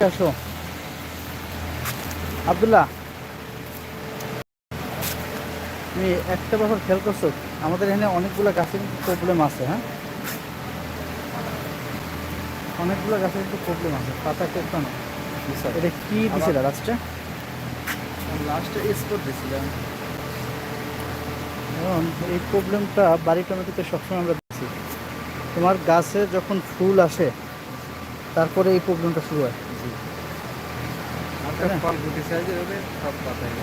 এদিকে আসো। আব্দুল্লাহ তুমি একটা ব্যাপার খেয়াল করছ। আমাদের এখানে অনেকগুলো গাছের প্রবলেম আছে হ্যাঁ? অনেকগুলো গাছের একটু প্রবলেম আছে পাতা না। এটা কি দিছিল লাস্টে দিয়েছিলাম এখন এই প্রবলেমটা বাড়ি টমেটোতে সবসময় আমরা দেখছি। তোমার গাছে যখন ফুল আসে তারপরে এই প্রবলেমটা শুরু হয়। ফল গুটি সাইজের হবে সব পাতায়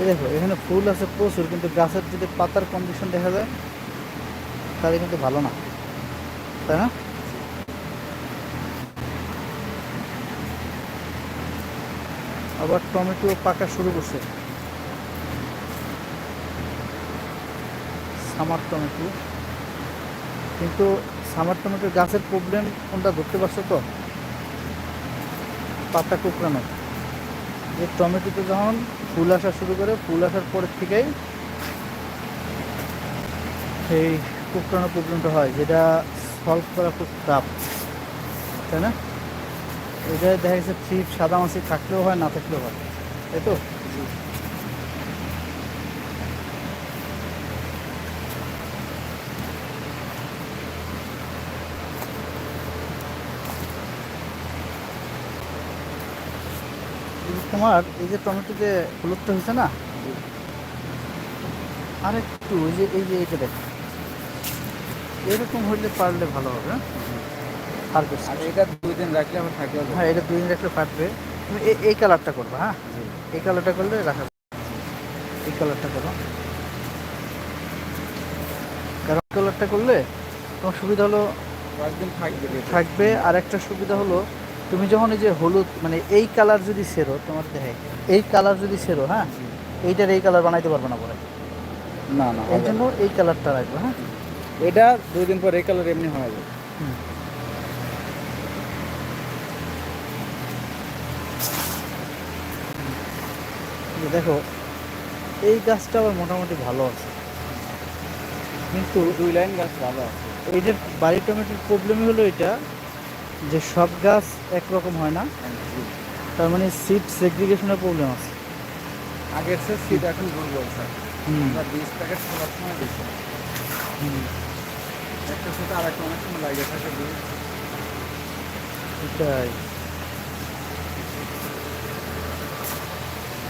এই দেখো এখানে ফুল আছে প্রচুর কিন্তু গাছের যদি পাতার কন্ডিশন দেখা যায় তাহলে কিন্তু ভালো না। তাই না? আবার টমেটো পাকা শুরু করছে। Summer tomato. কিন্তু সামার টমেটোর গাছের প্রবলেম কোনটা ধরতে পারছ তো? পাতা কুকড়ানো। যে টমেটোতে যখন ফুল আসা শুরু করে, ফুল আসার পরের থেকেই সেই কুকড়ানো প্রবলেমটা হয়, যেটা সলভ করা খুব টাফ তাই না? এটা দেখা গেছে থ্রিপ সাদা মাছি থাকলেও হয়, না থাকলেও হয়, তাই তো? তোমার এই যে টমেটো যে হলুদটা হয়েছে না? আর একটু ওই যে এই যে এইটা দেখ। এরকম হইলে পারলে ভালো হবে হ্যাঁ? আর এটা দুই দিন রাখলে আবার থাকলে হবে। হ্যাঁ এটা দুই দিন রাখলে ফাটবে তুমি এই কালারটা করবে হ্যাঁ? এই কালারটা করলে রাখা এই কালারটা করো। কারণ কালারটা করলে তোমার সুবিধা হলো থাকবে। থাকবে। আর একটা সুবিধা হলো তুমি যখন এই যে হলুদ মানে এই কালার যদি সেরো তোমার দেখে এই কালার যদি সেরো হ্যাঁ এইটার এই কালার বানাইতে পারবে না পরে না না এই জন্য এই কালারটা রাখবে হ্যাঁ? এটা দুই দিন পর এই কালার এমনি হয়ে যাবে। দেখো এই গাছটা আবার মোটামুটি ভালো আছে। কিন্তু দুই লাইন গাছ ভালো আছে। এইটার বাড়ি টমেটোর প্রবলেমই হলো এটা যে সব গাছ একরকম হয় না তার মানে সিট সেগ্রিগেশনের প্রবলেম আছে। আগের সে সিট এখন দুর্বল স্যার। আমরা বিশ প্যাকেট খোলার সময় দিচ্ছি একটা সাথে আর একটা অনেক সময় লাগে থাকে বীজ। এটাই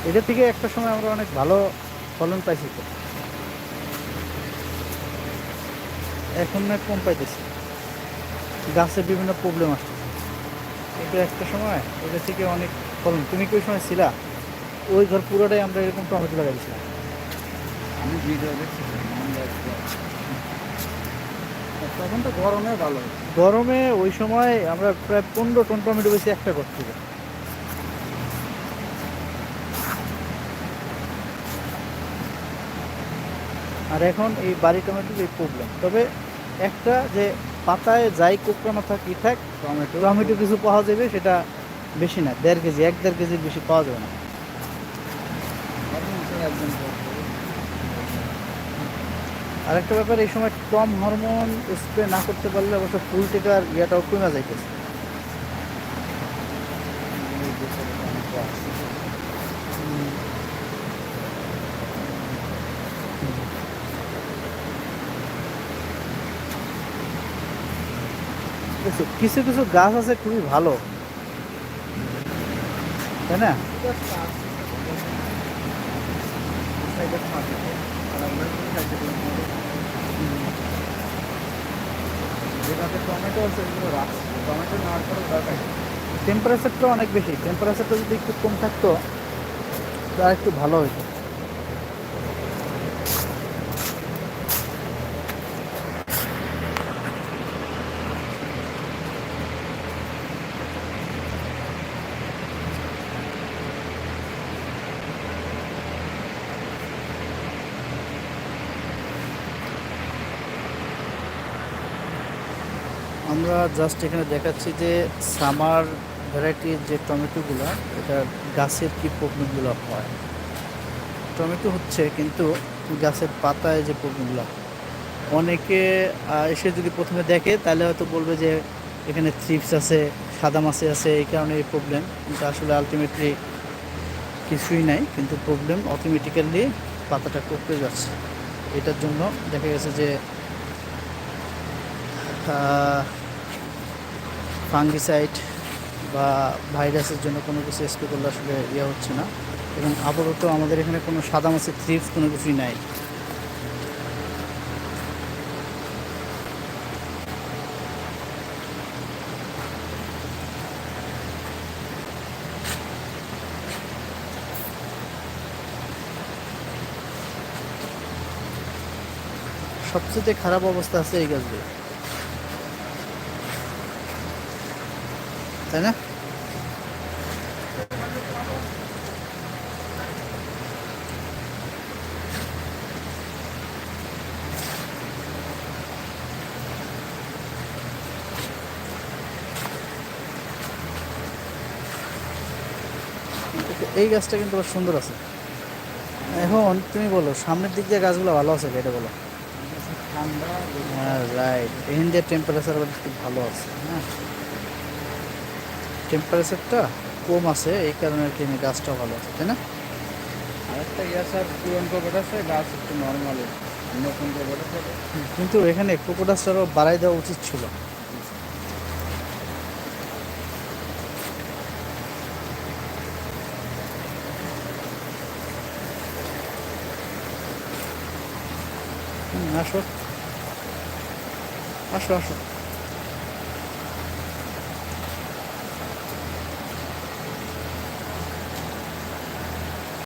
এটা থেকে একটা সময় আমরা অনেক ভালো ফলন পাইছি তো। এখন না কম পাইতেছি। গাছে বিভিন্ন প্রবলেম আসছে। কিন্তু একটা সময় এটা থেকে অনেক ফলন। তুমি কি ওই সময় ছিলা? ওই ঘর পুরোটাই আমরা এরকম টমেটো লাগাইছিলাম আমি ভিডিও তখন তো গরমে ভালো। গরমে ওই সময় আমরা প্রায় পনেরো টন টমেটো বেশি একটা করতে আর এখন এই বাড়ি টমেটোর এই প্রবলেম তবে একটা যে পাতায় যাই কোকড়ানো থাক, ই থাক, টমেটো। টমেটো কিছু পাওয়া যাবে, সেটা বেশি না, দেড় কেজি, এক দেড় কেজির বেশি পাওয়া যাবে না। আরেকটা ব্যাপার, এই সময় টম হরমোন স্প্রে না করতে পারলে অবশ্য ফুল আর ইয়েটাও কমে যাইতেছে। কিছু কিছু কিছু গাছ আছে খুবই ভালো। তাই না? টমেটো আছে রাখছি। টমেটো নেওয়ার পরে দরকার। টেম্পারেচারটা অনেক বেশি। টেম্পারেচারটা যদি একটু কম থাকতো তাহলে একটু ভালো হতো আমরা জাস্ট এখানে দেখাচ্ছি যে সামার ভ্যারাইটির যে টমেটোগুলো, এটা গাছের কি প্রবলেমগুলো হয়। টমেটো হচ্ছে কিন্তু গাছের পাতায় যে প্রবলেমগুলো অনেকে এসে যদি প্রথমে দেখে, তাহলে হয়তো বলবে যে এখানে থ্রিপস আছে, সাদা মাছি আছে, এই কারণে এই প্রবলেম কিন্তু আসলে আলটিমেটলি কিছুই নাই, কিন্তু প্রবলেম অটোমেটিক্যালি পাতাটা কপড়ে যাচ্ছে। এটার জন্য দেখা গেছে যে ফাঙ্গিসাইড বা ভাইরাসের জন্য কোনো কিছু স্প্রে করলে আসলে ইয়ে হচ্ছে না। এবং আপাতত আমাদের এখানে কোনো সাদা মাছের থ্রিপস কোনো কিছুই নাই। সবচেয়ে খারাপ অবস্থা আছে এই গাছগুলো। তাই না? এই গাছটা কিন্তু আবার সুন্দর আছে। এখন তুমি বলো সামনের দিক দিয়ে গাছগুলো ভালো আছে এটা বলো? ঠান্ডা হ্যাঁ রাইট ইন্ডিয়ার টেম্পারেচার একটু ভালো আছে হ্যাঁ। টেম্পারেচারটা কম আছে এই কারণে আর কি গাছটাও ভালো আছে তাই না? আরেকটা ইয়ে স্যার পুরন কোভিড আছে গাছ একটু নর্মাল নতুন কোভিড আছে। কিন্তু এখানে কোকোডাসটা আরও বাড়াই দেওয়া উচিত ছিল। আসো। আসো আসো।